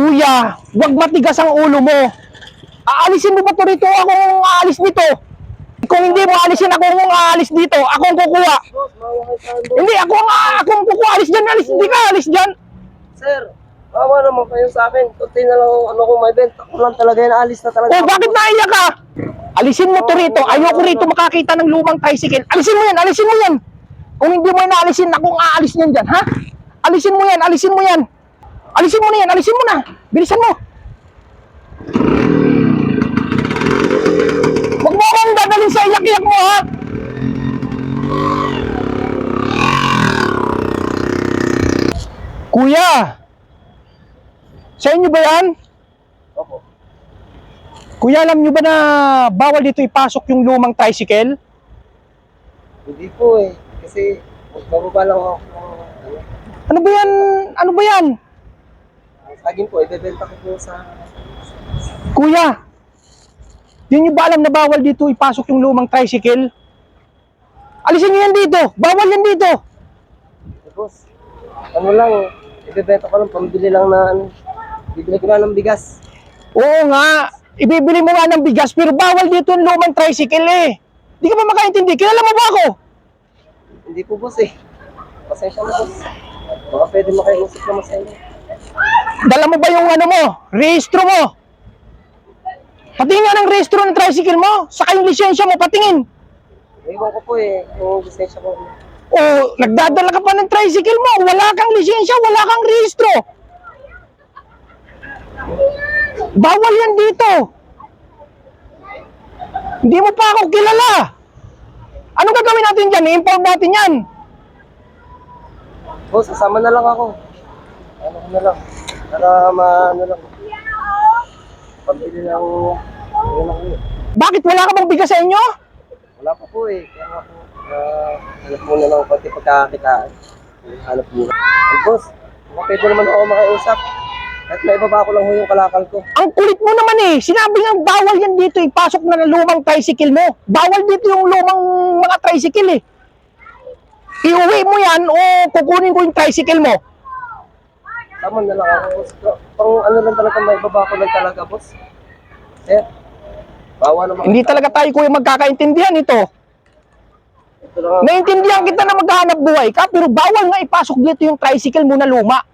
Kuya, wag matigas ang ulo mo. Aalisin mo ba to rito? Ako ang aalis dito. Kung hindi mo aalisin, ako ang aalis dito. Ako ang kukuha. Boss, mawa kayo. Hindi, ako ang, ako ang kukuha. Alis dyan, alis. Hindi ka alis dyan. Sir, mawa naman kayo sa akin. Kunti na lang ano kung may benta. Ako lang talaga yan. Alis na talaga. O, bakit naiyak ka? Alisin mo to rito. Ayoko rito makakita ng lumang tricycle. Alisin mo yan, alisin mo yan. Kung hindi mo yan naalisin, ako ang aalis niyan dyan, ha? Alisin mo yan, alisin mo yan. Alisin mo na yan, alisin mo na. Bilisan mo. Huwag mo akong dadalhin sa iyak-iyak mo, ha? Kuya! Sa inyo ba yan? Opo. Kuya, alam nyo ba na bawal dito ipasok yung lumang tricycle? Hindi po eh. Kasi magbababa lang ako. Ano ba yan? Ano ba yan? Saging po, ibebenta ko po sa... Kuya, yun nyo ba alam na bawal dito ipasok yung lumang tricycle? Alisin nyo yan dito! Bawal yan dito! Eh, boss, ano lang, ibebenta ko lang, pambili lang na ano. Bibili ko na ng bigas. Oo nga, ibibili mo nga ng bigas pero bawal dito yung lumang tricycle eh. Di ka ba makaintindi? Kilala mo ba ako? Hindi po boss eh. Pasensya na boss. Baka pwede makiusap naman sa inyo. Dala mo ba yung ano mo? Rehistro mo? Patingin nga ng rehistro ng tricycle mo, saka yung lisensya mo, patingin. Ewan ko po eh, yung lisensya ko. O, nagdadala ka pa ng tricycle mo, wala kang lisensya, wala kang rehistro. Bawal yan dito. Hindi mo pa ako kilala. Anong gagawin natin dyan? I-import natin yan. Boss, kasama na lang ako. Ano ko na lang. Para ma, ano lang. Pambili ng, ano lang yun. Bakit wala ka bang bigas sa inyo? Wala pa po eh. Kaya po, uh, hanap muna ng konti pagkakakitaan. Hanap muna. Ay, boss, baka pwede naman ako makausap. Kahit may ibaba ko lang ho yung kalakal ko. Ang kulit mo naman eh. Sinabi nga bawal yan dito ipasok na ng lumang tricycle mo. Bawal dito yung lumang mga tricycle eh. Iuwi mo yan o kukunin ko yung tricycle mo. Tama na lang ako, boss. Pang ano lang talaga, may ibaba ko lang talaga, boss. Sir, bawa naman. Hindi talaga tayo kuya magkakaintindihan ito. Ito lang ang- Naintindihan kita na maghahanap buhay ka, pero bawal nga ipasok dito yung tricycle mo na luma.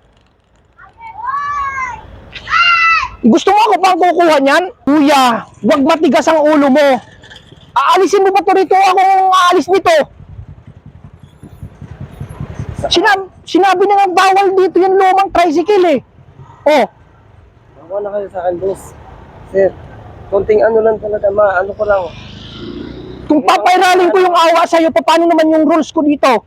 Gusto mo ako pang kukuha niyan? Kuya, wag matigas ang ulo mo. Aalisin mo ba to rito? Ako ang aalis dito. Sinab sinabi na nga bawal dito yung lumang tricycle eh. Oh, Bawa na kayo sa akin, boss. Sir, konting ano lang talaga, ma, ano ko lang. kung papairalin ko yung awa sa'yo, paano naman yung rules ko dito?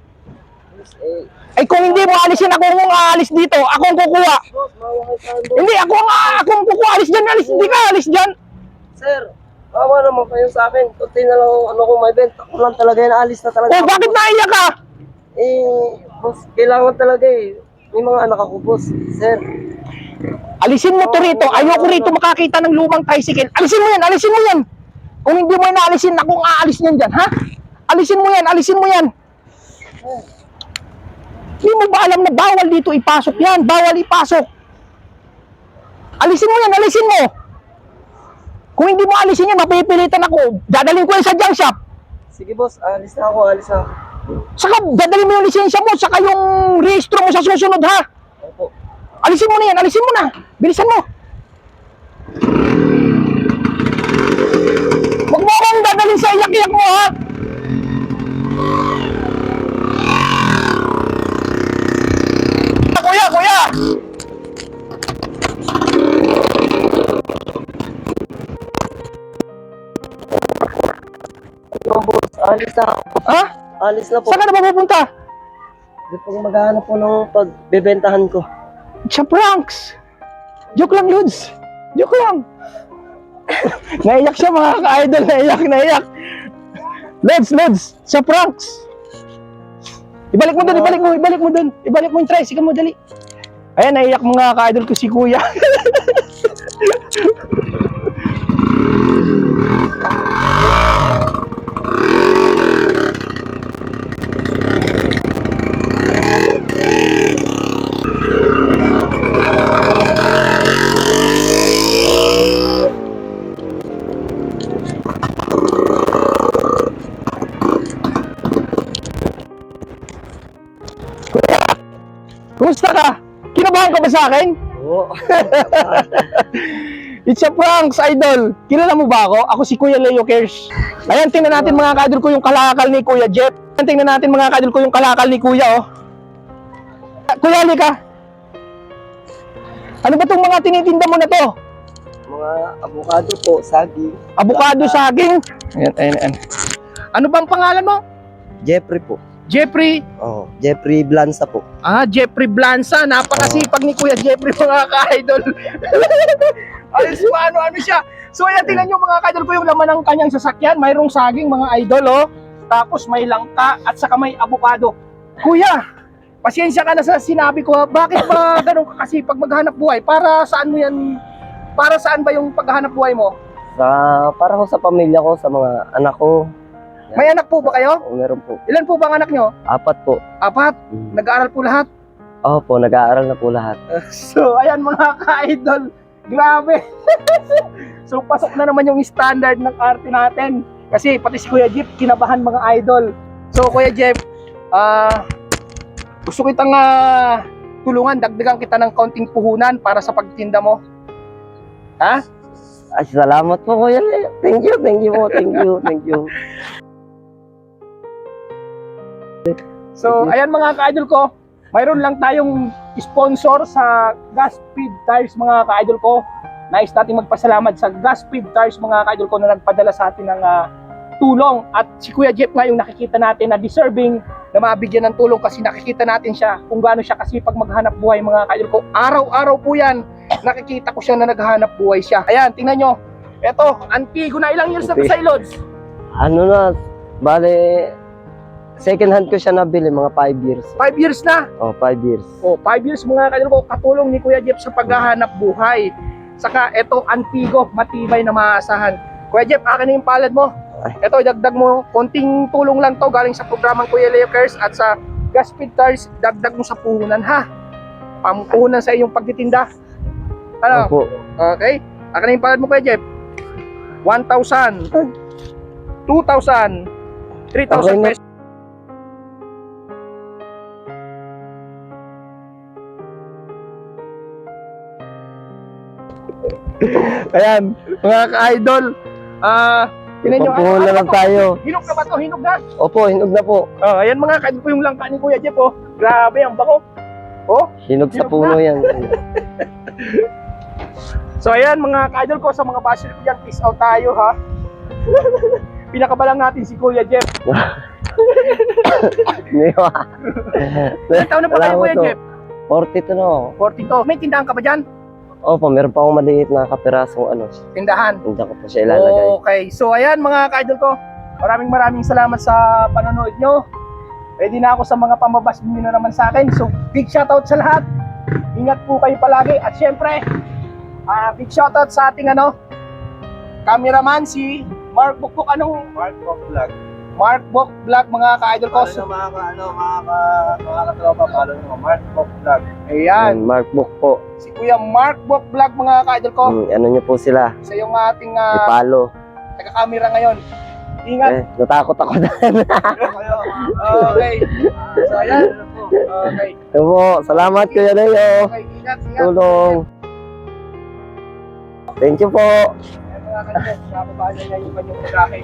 Eh, Ay kung hindi mo alisin, ako ang aalis dito. Ako ang kukuha. boss, kayo sa akin, boss. Hindi, ako ang, ako ang kukuha. Alis dyan, alis. Hindi ka alis dyan. Sir, bawa naman kayo sa akin. Kunti na lang ano kung may benta. Ako lang talaga yan, alis na talaga. Oh, ako, bakit boss. naiyak ka? Eh, boss, kailangan talaga eh. May mga anak ako, boss. Sir, Alisin mo to rito. Ayoko rito makakita ng lumang tricycle. Alisin mo yan, alisin mo yan. Kung hindi mo yan naalisin, ako ang aalis niyan dyan, ha? Alisin mo yan, alisin mo yan. Hindi mo ba alam na bawal dito ipasok yan? Bawal ipasok. Alisin mo yan, alisin mo. Kung hindi mo alisin yan, mapipilitan ako. Dadalhin ko yan sa junk shop. sige boss, alis na ako, alis na ako. Saka dadalhin mo yung lisensya mo, saka yung rehistro mo sa susunod, ha? Opo. Alisin mo na yan, alisin mo na. Bilisan mo. Huwag mo akong dadalhin sa iyak-iyak mo, ha? Kuya, kuya! Yung boss, alis na ako. Ha? Alis na po. Saan ka na ba pupunta? Di po maghahanap po ng pagbebentahan ko. Sa pranks. Joke lang, Lods. Joke lang. naiyak siya mga ka-idol. Naiyak, naiyak. Lods, Lods. Sa pranks. Ibalik mo dun, ibalik mo, ibalik mo dun. Ibalik mo yung tricycle mo, dali. Ayan, naiyak mga ka-idol ko si Kuya. ka sa akin? Oo. It's a pranks, idol. Kilala mo ba ako? Ako si Kuya Leo Cares. Ayan, tingnan natin mga kadol ko yung kalakal ni Kuya Jeff. Ayan, tingnan natin mga kadol ko yung kalakal ni Kuya, oh. Kuya, halika. Ano ba itong mga tinitinda mo na to? Mga avocado po, sagi. Avocado saging. Ayan, ayan, ayan. Ano bang pangalan mo? Jeffrey po. Jeffrey. Oo, Jeffrey Blanza po. Ah, Jeffrey Blanza. Napakasipag ni Kuya Jeffrey mga ka-idol. Ayos mo, ano-ano siya. So ayan, tingnan nyo mga ka-idol ko yung laman ng kanyang sasakyan. Mayroong saging mga idol, oh. Tapos may langka at saka may avocado. Kuya, pasensya ka na sa sinabi ko. Bakit ba ganun ka kasipag maghanap buhay? Para saan mo yan? Para saan ba yung paghahanap buhay mo? Sa, para ko sa pamilya ko, sa mga anak ko. May anak po ba kayo? Oo, meron po. Ilan po ba ang anak nyo? Apat po. Apat. Mm. Nag-aaral po lahat. Oo po, nag-aaral na po lahat. So, ayan mga ka-idol. Grabe. so, pasok na naman yung standard ng arte natin. Kasi pati si Kuya Jeep, kinabahan mga idol. So, Kuya Jeep, ah gusto kitang ah, tulungan, dagdagan kita ng kaunting puhunan para sa pagtinda mo. Ha? Ay, salamat po, Kuya. Thank you, thank you po, thank you, thank you. So, ayan mga ka-idol ko, mayroon lang tayong sponsor sa Gas Speed Tires mga ka-idol ko. Nais natin magpasalamat sa Gas Speed Tires mga ka-idol ko na nagpadala sa atin ng ah, tulong. At si Kuya Jeff nga yung nakikita natin na deserving na mabigyan ng tulong kasi nakikita natin siya kung gaano siya kasipag maghanap buhay mga ka-idol ko. Araw-araw po yan, nakikita ko siya na naghahanap buhay siya. Ayan, tingnan nyo. Eto, antigo na ilang years na Okay. sa Ilods? Ano na, bale, second hand ko siya nabili, mga 5 years. Five years na. Oh, 5 years. O, 5 years mga kanil ko, katulong ni Kuya Jeff sa paghahanap buhay. Saka, eto, antigo, matibay na maasahan. Kuya Jeff, akin na yung palad mo. Eto, dagdag mo, konting tulong lang to galing sa programang Kuya Leo Cares at sa Gas Speed Tires, dagdag mo sa puhunan ha. Pampuhunan sa iyong pagtitinda. Ano? Opo. Okay? Akin na yung palad mo, Kuya Jeff. 1,000, 2,000, 3,000 Okay na. pesos. Ayan, mga ka-idol. Ah, tinan nyo. Ano lang to? tayo. Hinog na ba to? Hinog na? Opo, hinog na po. Oh, ayan mga ka-idol ko yung langka ni Kuya Jeff, oh. Grabe, ang bako. Oh, Hinog sa Hinog puno yan. So ayan mga ka-idol ko sa mga basher ko dyan, peace out tayo ha. Pinakabalang natin si Kuya Jeff. Niwa. Ilang taon na pa kayo Kuya po. Jeff? 42 na ako. 42. May tindahan ka ba dyan? Opo, meron pa akong maliit na kapirasong ano. Tindahan. Hindi ko po siya ilalagay. Okay. So ayan mga ka-idol ko. Maraming maraming salamat sa panonood nyo. Pwede na ako sa mga pamabas nyo na naman sa akin. So big shoutout sa lahat. Ingat po kayo palagi. At syempre, ah big shoutout sa ating ano, cameraman si Mark Bukbuk. Anong Mark of Vlog. Mark Buk Vlog mga ka-idol ko. Nyo mga ka, ano, mga ka, mga katropa, follow nyo, Mark of Vlog. Ayan. Mm, Mark Book po. Si Kuya Mark Buk Vlog mga ka-idol ko. Mm, ano nyo po sila? Sa yung ating uh, Ipalo. taga-camera ngayon. Ingat. Eh, natakot ako dahil. Okay. So ayan. Okay. Ito po, salamat Kuya Leo. Okay, ingat, ingat. Tulong. Thank you po. Ayan mga kanila, nababaan niya yung kanyang mensahe.